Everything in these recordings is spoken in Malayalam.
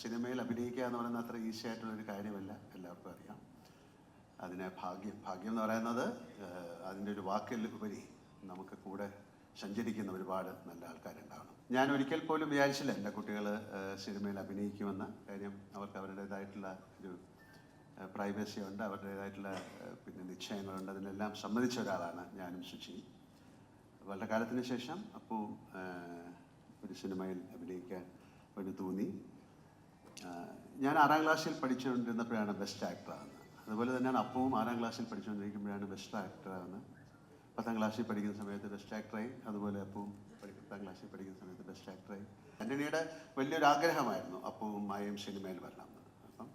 സിനിമയിൽ അഭിനയിക്കുക എന്ന് പറയുന്നത് അത്ര ഈസി ആയിട്ടുള്ളൊരു കാര്യമല്ല. എല്ലാവർക്കും അറിയാം. അതിനെ ഭാഗ്യം ഭാഗ്യം എന്ന് പറയുന്നത് അതിന്റെ ഒരു വാക്കിൽ ഉപരി നമുക്ക് കൂടെ സഞ്ചരിക്കുന്ന ഒരുപാട് നല്ല ആൾക്കാരുണ്ടാവണം. ഞാൻ ഒരിക്കൽ പോലും വിചാരിച്ചില്ല എന്റെ കുട്ടികൾ സിനിമയിൽ അഭിനയിക്കുമെന്ന്. കാര്യം അവർക്ക് അവരുടേതായിട്ടുള്ള ഒരു പ്രൈവസി ഉണ്ട് അവരുടേതായിട്ടുള്ള പിന്നെ നിശ്ചയങ്ങളുണ്ട്. അതിനെല്ലാം സമ്മതിച്ച ഒരാളാണ് ഞാനും ശുചി വളരെ കാലത്തിന് ശേഷം അപ്പോൾ ഒരു സിനിമയിൽ അഭിനയിക്കാൻ ഒരു തോന്നി. ഞാൻ ആറാം ക്ലാസ്സിൽ പഠിച്ചുകൊണ്ടിരുന്നപ്പോഴാണ് ബെസ്റ്റ് ആക്ടറാകുന്നത് അതുപോലെ തന്നെയാണ് അപ്പവും ആറാം ക്ലാസ്സിൽ പഠിച്ചുകൊണ്ടിരിക്കുമ്പോഴാണ് ബെസ്റ്റ് ആക്ടറാകുന്നത് പത്താം ക്ലാസ്സിൽ പഠിക്കുന്ന സമയത്ത് ബെസ്റ്റ് ആക്ടറായി അതുപോലെ അപ്പവും പത്താം ക്ലാസ്സിൽ പഠിക്കുന്ന സമയത്ത് ബെസ്റ്റ് ആക്ടറായി ആന്റണിയുടെ വലിയൊരു ആഗ്രഹമായിരുന്നു അപ്പവും മായയും സിനിമയിൽ വരണം അപ്പം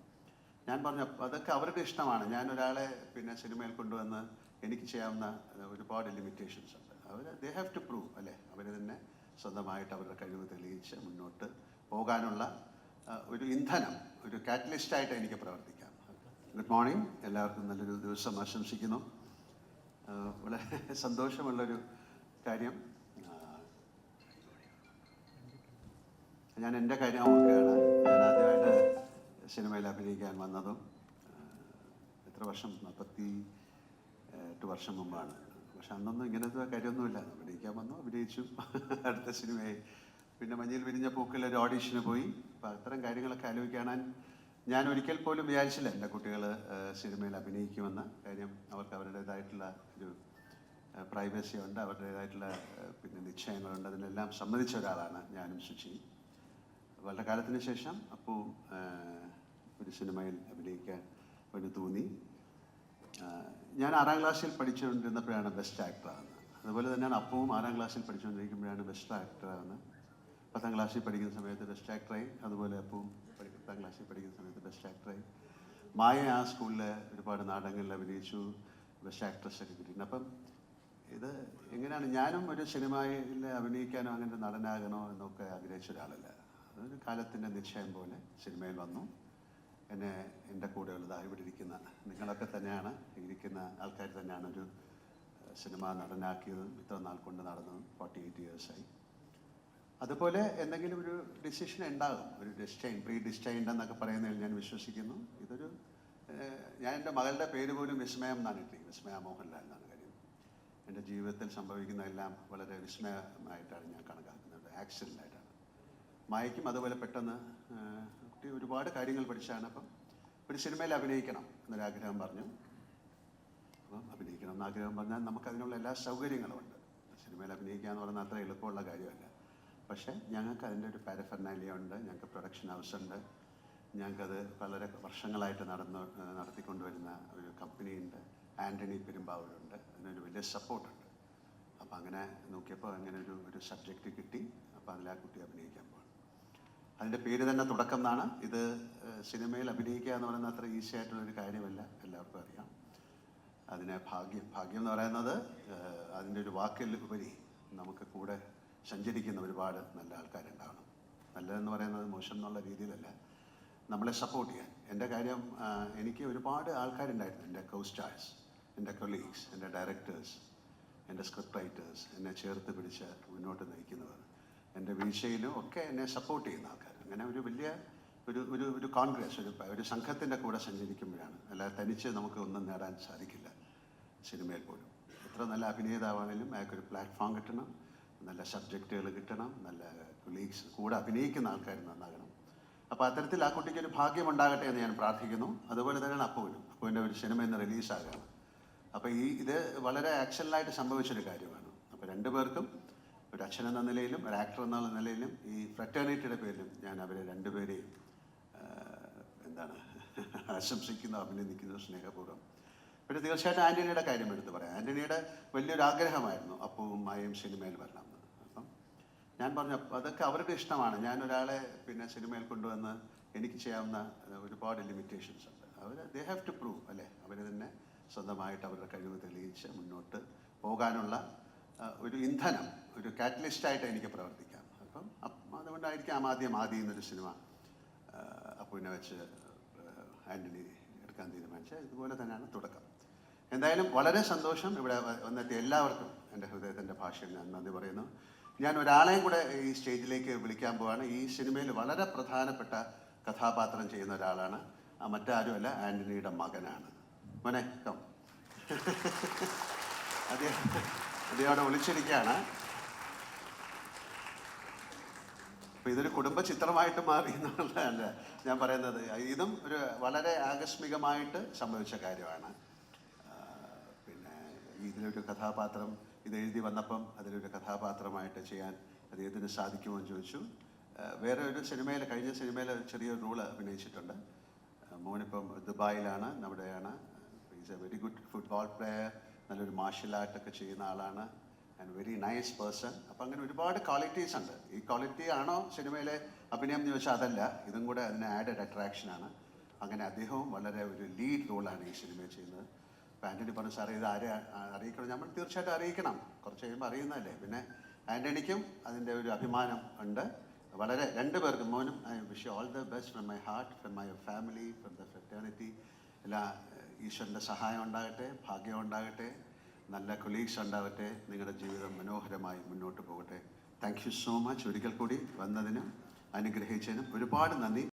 ഞാൻ പറഞ്ഞു അതൊക്കെ അവരുടെ ഇഷ്ടമാണ്. ഞാൻ ഒരാളെ പിന്നെ സിനിമയിൽ കൊണ്ടുവന്ന് എനിക്ക് ചെയ്യാവുന്ന ഒരുപാട് ലിമിറ്റേഷൻസ് ഉണ്ട്. അവർ ദേ ഹാവ് ടു പ്രൂവ് അല്ലേ? അവർ തന്നെ സ്വന്തമായിട്ട് അവരുടെ കഴിവ് തെളിയിച്ച് മുന്നോട്ട് പോകാനുള്ള ഒരു ഇന്ധനം ഒരു കാറ്റലിസ്റ്റായിട്ട് എനിക്ക് പ്രവർത്തിക്കാം. ഗുഡ് മോർണിംഗ് എല്ലാവർക്കും നല്ലൊരു ദിവസം ആശംസിക്കുന്നു. വളരെ സന്തോഷമുള്ളൊരു കാര്യം. ഞാൻ എന്റെ കാര്യം ഓർക്കുകയാണ്. ഞാൻ ആദ്യമായിട്ട് സിനിമയിൽ അഭിനയിക്കാൻ വന്നതും എത്ര വർഷം നാൽപ്പത്തി എട്ട് വർഷം മുമ്പാണ്. പക്ഷെ അന്നൊന്നും ഇങ്ങനത്തെ കാര്യമൊന്നുമില്ല. അഭിനയിക്കാൻ വന്നു അഭിനയിച്ചു. അടുത്ത സിനിമയായി പിന്നെ മഞ്ഞിൽ വിരിഞ്ഞ പൂക്കിൽ ഒരു ഓഡീഷന് പോയി. അപ്പം അത്തരം കാര്യങ്ങളൊക്കെ ആലോചിക്കാൻ ഞാൻ ഒരിക്കൽ പോലും വിചാരിച്ചില്ല എന്റെ കുട്ടികൾ സിനിമയിൽ അഭിനയിക്കുമെന്ന് കാര്യം. അവർക്ക് അവരുടേതായിട്ടുള്ള ഒരു പ്രൈവസി ഉണ്ട് അവരുടേതായിട്ടുള്ള പിന്നെ നിശ്ചയങ്ങളുണ്ട്. അതിനെല്ലാം സമ്മതിച്ച ഒരാളാണ് ഞാനും ശുചി വളരെ കാലത്തിന് ശേഷം അപ്പോൾ ഒരു സിനിമയിൽ അഭിനയിക്കാൻ ഒരു തോന്നി. ഞാൻ ആറാം ക്ലാസ്സിൽ പഠിച്ചുകൊണ്ടിരുന്നപ്പോഴാണ് ബെസ്റ്റ് ആക്ടറാകുന്നത് അതുപോലെ തന്നെയാണ് അപ്പവും ആറാം ക്ലാസ്സിൽ പഠിച്ചുകൊണ്ടിരിക്കുമ്പോഴാണ് ബെസ്റ്റ് ആക്ടറാകുന്നത് പത്താം ക്ലാസ്സിൽ പഠിക്കുന്ന സമയത്ത് ബെസ്റ്റ് ആക്ടറായി അതുപോലെ അപ്പവും പത്താം ക്ലാസ്സിൽ പഠിക്കുന്ന സമയത്ത് ബെസ്റ്റ് ആക്ടറായി മായ ആ സ്കൂളിൽ ഒരുപാട് നാടകങ്ങളിൽ അഭിനയിച്ചു. ബെസ്റ്റ് ആക്ട്രസ് ഒക്കെ കിട്ടിയിട്ടുണ്ട്. അപ്പം ഇത് എങ്ങനെയാണ്? ഞാനും ഒരു സിനിമയിൽ അഭിനയിക്കാനോ അങ്ങനെ നടനാകണോ എന്നൊക്കെ ആഗ്രഹിച്ച ഒരാളല്ല. അതൊരു കാലത്തിന്റെ നിശ്ചയം പോലെ സിനിമയിൽ വന്നു. എന്നെ എന്റെ കൂടെ ഉള്ളതായി ഇവിടെ ഇരിക്കുന്ന നിങ്ങളൊക്കെ തന്നെയാണ്. ഇരിക്കുന്ന ആൾക്കാർ തന്നെയാണ് ഒരു സിനിമ നടനാക്കിയതും ഇത്ര നാൾ കൊണ്ട് നടന്നതും. ഫോർട്ടി എയ്റ്റ് ഇയേഴ്സായി അതുപോലെ എന്തെങ്കിലും ഒരു ഡിസിഷൻ ഉണ്ടാകും. ഒരു ഡിസ്റ്റൈൻ പ്രീ ഡിസ്റ്റൈൻഡ് എന്നൊക്കെ പറയുന്നതിൽ ഞാൻ വിശ്വസിക്കുന്നു. ഇതൊരു ഞാൻ എന്റെ മകളുടെ പേര് പോലും വിസ്മയം എന്നാണ് ഇട്ടിരിക്കുന്നത് വിസ്മയ മോഹൻലാൽ എന്നാണ് കാര്യം. എന്റെ ജീവിതത്തിൽ സംഭവിക്കുന്നതെല്ലാം വളരെ വിസ്മയമായിട്ടാണ് ഞാൻ കണക്കാക്കുന്നത്. ആക്സിഡന്റായിട്ടാണ് മായയ്ക്കും അതുപോലെ പെട്ടെന്ന് കുട്ടി ഒരുപാട് കാര്യങ്ങൾ പഠിച്ചാണ്. അപ്പം ഒരു സിനിമയിൽ അഭിനയിക്കണം എന്നൊരാഗ്രഹം പറഞ്ഞു. അപ്പം അഭിനയിക്കണം എന്നാഗ്രഹം പറഞ്ഞാൽ നമുക്കതിനുള്ള എല്ലാ സൗകര്യങ്ങളും ഉണ്ട്. സിനിമയിൽ അഭിനയിക്കുക എന്ന് പറഞ്ഞാൽ അത്ര എളുപ്പമുള്ള കാര്യമല്ല. പക്ഷേ ഞങ്ങൾക്ക് അതിന്റെ ഒരു പാരഫർനാലിയ ഉണ്ട് ഞങ്ങൾക്ക് പ്രൊഡക്ഷൻ ഹൗസ് ഉണ്ട്. ഞങ്ങൾക്കത് വളരെ വർഷങ്ങളായിട്ട് നടന്ന് നടത്തിക്കൊണ്ടുവരുന്ന ഒരു കമ്പനി ഉണ്ട്. ആന്റണി പെരുമ്പാവൂരുണ്ട് അതിനൊരു വലിയ സപ്പോർട്ടുണ്ട് അപ്പോൾ അങ്ങനെ നോക്കിയപ്പോൾ അങ്ങനെ ഒരു ഒരു സബ്ജക്റ്റ് കിട്ടി. അപ്പോൾ അതിൽ ആ കുട്ടി അഭിനയിക്കാൻ പോകണം അതിന്റെ പേര് തന്നെ തുടക്കം എന്നാണ്. ഇത് സിനിമയിൽ അഭിനയിക്കുക എന്ന് പറയുന്നത് അത്ര ഈസി ആയിട്ടുള്ളൊരു കാര്യമല്ല. എല്ലാവർക്കും അറിയാം. അതിനെ ഭാഗ്യം ഭാഗ്യം എന്ന് പറയുന്നത് അതിന്റെ ഒരു വാക്കിൽ ഉപരി നമുക്ക് കൂടെ സഞ്ചരിക്കുന്ന ഒരുപാട് നല്ല ആൾക്കാരുണ്ടാവണം. നല്ലതെന്ന് പറയുന്നത് മോശം എന്നുള്ള രീതിയിലല്ല. നമ്മളെ സപ്പോർട്ട് ചെയ്യാൻ. എന്റെ കാര്യം എനിക്ക് ഒരുപാട് ആൾക്കാരുണ്ടായിരുന്നു. എന്റെ കോ സ്റ്റാർസ് എന്റെ കൊളീഗ്സ് എന്റെ ഡയറക്ടേഴ്സ് എന്റെ സ്ക്രിപ്റ്റ് റൈറ്റേഴ്സ് എന്നെ ചേർത്ത് പിടിച്ച് മുന്നോട്ട് നയിക്കുന്നവർ. എന്റെ വീഴ്ചയിലും ഒക്കെ എന്നെ സപ്പോർട്ട് ചെയ്യുന്ന ആൾക്കാർ. അങ്ങനെ ഒരു വലിയ ഒരു ഒരു ഒരു കോൺഗ്രസ് ഒരു ഒരു സംഘത്തിന്റെ കൂടെ സഞ്ചരിക്കുമ്പോഴാണ്. അല്ലാതെ തനിച്ച് നമുക്ക് ഒന്നും നേടാൻ സാധിക്കില്ല സിനിമയിൽ പോലും. എത്ര നല്ല അഭിനേതാവാണെങ്കിലും അയാൾക്കൊരു പ്ലാറ്റ്ഫോം കിട്ടണം. നല്ല സബ്ജക്റ്റുകൾ കിട്ടണം നല്ല കൊളീഗ്സ് കൂടെ അഭിനയിക്കുന്ന ആൾക്കാർ നന്നാകണം. അപ്പോൾ അത്തരത്തിൽ ആ കുട്ടിക്ക് ഒരു ഭാഗ്യം ഉണ്ടാകട്ടെ എന്ന് ഞാൻ പ്രാർത്ഥിക്കുന്നു. അതുപോലെ തന്നെയാണ് അപ്പുവിനും. അപ്പുവിന്റെ ഒരു സിനിമ ഇന്ന് റിലീസാകാണ് അപ്പോൾ ഈ ഇത് വളരെ ആക്ഷനിലായിട്ട് സംഭവിച്ചൊരു കാര്യമാണ്. അപ്പോൾ രണ്ടുപേർക്കും ഒരു അച്ഛൻ എന്ന നിലയിലും ഒരു ആക്ടർ എന്നുള്ള നിലയിലും ഈ ഫ്രറ്റേണിറ്റിയുടെ പേരിലും ഞാൻ അവരെ രണ്ടുപേരെയും എന്താണ് ആശംസിക്കുന്നു അഭിനന്ദിക്കുന്നു സ്നേഹപൂർവം. പിന്നെ തീർച്ചയായിട്ടും ആന്റണിയുടെ കാര്യം എടുത്ത് പറയാം. ആന്റണിയുടെ വലിയൊരു ആഗ്രഹമായിരുന്നു അപ്പവും മായയും സിനിമയിൽ വരണം. എന്ന് ഞാൻ പറഞ്ഞു അതൊക്കെ അവരുടെ ഇഷ്ടമാണ്. ഞാൻ ഒരാളെ പിന്നെ സിനിമയിൽ കൊണ്ടുവന്ന് എനിക്ക് ചെയ്യാവുന്ന ഒരുപാട് ലിമിറ്റേഷൻസ് ഉണ്ട്. അവർ ദേ ഹാവ് ടു പ്രൂവ് അല്ലേ? അവർ തന്നെ സ്വന്തമായിട്ട് അവരുടെ കഴിവ് തെളിയിച്ച് മുന്നോട്ട് പോകാനുള്ള ഒരു ഇന്ധനം ഒരു കാറ്റലിസ്റ്റായിട്ട് എനിക്ക് പ്രവർത്തിക്കാം. അപ്പം അതുകൊണ്ടായിരിക്കാം ആദ്യം ആദ്യം എന്നൊരു സിനിമ അപ്പുവിനെ വെച്ച് ആന്റണി എടുക്കാൻ തീരുമാനിച്ചത്. ഇതുപോലെ തന്നെയാണ് തുടക്കം. എന്തായാലും വളരെ സന്തോഷം ഇവിടെ വന്നെത്തിയ എല്ലാവർക്കും എന്റെ ഹൃദയത്തിന്റെ ഭാഷയിൽ ഞാൻ നന്ദി പറയുന്നു. ഞാൻ ഒരാളെയും കൂടെ ഈ സ്റ്റേജിലേക്ക് വിളിക്കാൻ പോവാണ്. ഈ സിനിമയിൽ വളരെ പ്രധാനപ്പെട്ട കഥാപാത്രം ചെയ്യുന്ന ഒരാളാണ്. മറ്റാരുമല്ല ആന്റണിയുടെ മകനാണ്. മോനെ കം അദ്ദേഹം അദ്ദേഹം അവിടെ വിളിച്ചിരിക്കുകയാണ് ഇതൊരു കുടുംബ ചിത്രമായിട്ട് മാറി എന്നുള്ളതല്ല ഞാൻ പറയുന്നത്. ഇതും ഒരു വളരെ ആകസ്മികമായിട്ട് സംഭവിച്ച കാര്യമാണ്. പിന്നെ ഇതിലൊരു കഥാപാത്രം ഇത് എഴുതി വന്നപ്പം അതിലൊരു കഥാപാത്രമായിട്ട് ചെയ്യാൻ അദ്ദേഹത്തിന് സാധിക്കുമോ എന്ന് ചോദിച്ചു. വേറെ ഒരു സിനിമയിൽ കഴിഞ്ഞ സിനിമയിൽ ചെറിയൊരു റോൾ അഭിനയിച്ചിട്ടുണ്ട്. മോനിപ്പം ദുബായിലാണ് നമ്മുടെയാണ് is a very good football player നല്ലൊരു മാർഷൽ ആർട്ടൊക്കെ ചെയ്യുന്ന ആളാണ് ആൻഡ് വെരി നൈസ് പേഴ്സൺ അപ്പം അങ്ങനെ ഒരുപാട് ക്വാളിറ്റീസ് ഉണ്ട്. ഈ ക്വാളിറ്റി ആണോ സിനിമയിലെ അഭിനയം എന്ന് ചോദിച്ചാൽ അതല്ല. ഇതും കൂടെ അതിന് ആഡഡ് അട്രാക്ഷനാണ് അങ്ങനെ അദ്ദേഹവും വളരെ ഒരു ലീഡ് റോളാണ് ഈ സിനിമയിൽ ചെയ്യുന്നത്. ആന്റണി പറഞ്ഞു സാറേ ഇത് ആരെ അറിയിക്കണം? നമ്മൾ തീർച്ചയായിട്ടും അറിയിക്കണം. കുറച്ച് കഴിയുമ്പോൾ അറിയുന്നതല്ലേ. പിന്നെ ആന്റണിക്കും അതിന്റെ ഒരു അഭിമാനം ഉണ്ട്. വളരെ രണ്ടുപേർക്കും മോനും I wish all the best from my heart from my family from the fraternity എല്ലാ ഈശ്വരന്റെ സഹായം ഉണ്ടാകട്ടെ ഭാഗ്യം ഉണ്ടാകട്ടെ നല്ല കൊളീഗ്സ് ഉണ്ടാവട്ടെ നിങ്ങളുടെ ജീവിതം മനോഹരമായി മുന്നോട്ട് പോകട്ടെ. താങ്ക് യു സോ മച്ച് ഒരിക്കൽ കൂടി വന്നതിനും അനുഗ്രഹിച്ചതിനും ഒരുപാട് നന്ദി.